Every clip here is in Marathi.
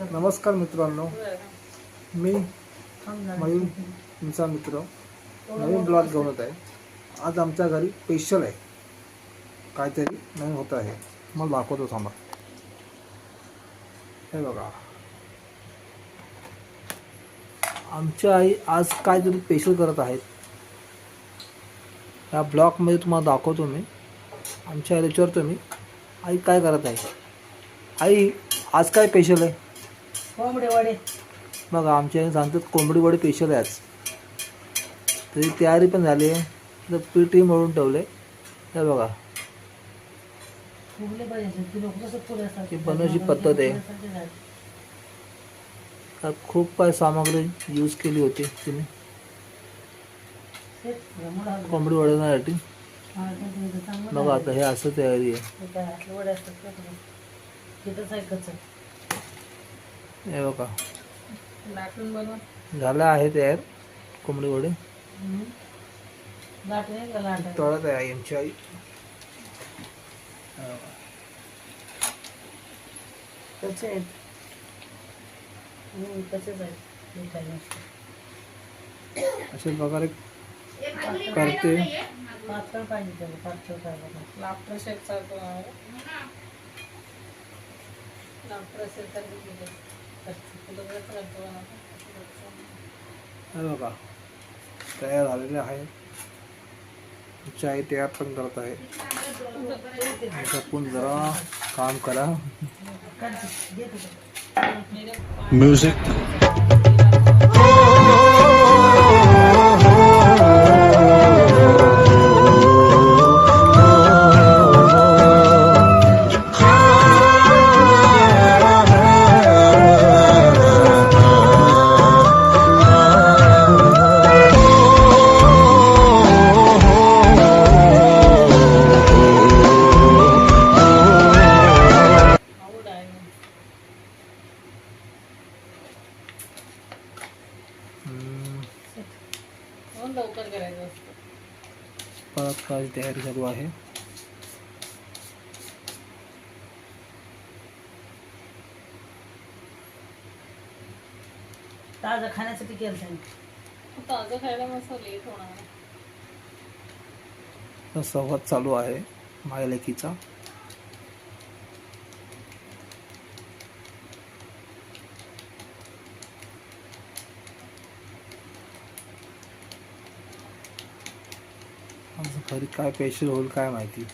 नमस्कार मित्रांनो. मी मयूर तुमचा मित्र. नवीन ब्लॉग घेऊन येत आहे. आज आमच्या घरी स्पेशल आहे. काहीतरी नवीन होत आहे. मला दाखवतो थांबा. हे बघा. आमच्या आई आज काहीतरी स्पेशल करत आहेत या ब्लॉगमध्ये तुम्हाला दाखवतो मी. आमच्या आईला विचारतो मी आई काय करत आहे? आई आज काय स्पेशल आहे? कोंबडे वडे बघा आमच्या सांगतात कोंबडी वडे स्पेशल आहे आज. तरी तयारी पण झाली आहे. तर पीठही मळून ठेवले हे बघा. ती बनवायची पद्धत आहे. खूप काय सामग्री यूज केली होती तिने. कोंबडी वडवण्यासाठी. बघा आता हे असं तयारी आहे वडे असतात का तुला? तिथंच आहे कच्चं. हे बघा. झालं आहे तयार. कोंबडी वडे? तळत आहे आमची आई. आहेत? मिठाई अशा प्रकारे करते. पातळ पाहिजे त्याला पातळ पाहिजे. लाफ्टर शेक चालतो लाफ्टर शेक हे बघा तयार झालेले आहे. चाय आई तयार पण करत आहे. जपून जरा काम करा. म्युझिक म्हणून लवकर करायचं असतं. परत काय तयारी चालू आहे. ताजं खाण्यासाठी केलं त्यांनी. ताजं खायला मस्त लेट होणार? संवाद चालू आहे माझ्या आज घरी काय स्पेशल होईल काय माहिती?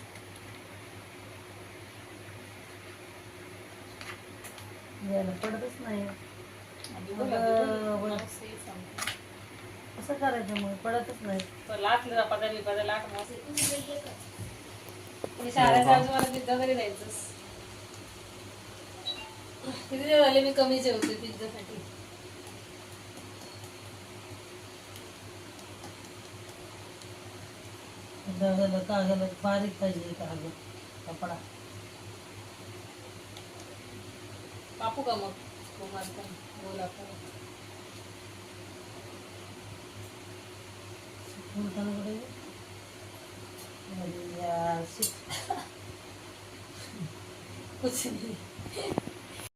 यायला पडतच नाही. मग. कसं करायचं मग पडतच किती झाले मी कमी जेवते पिझ्झासाठी? दळलं कागलं बारीक पाहिजे कागद कपडा कापू का मग गोल आपण फुलताना कुठे अरे यार, शिट. कुछ नाही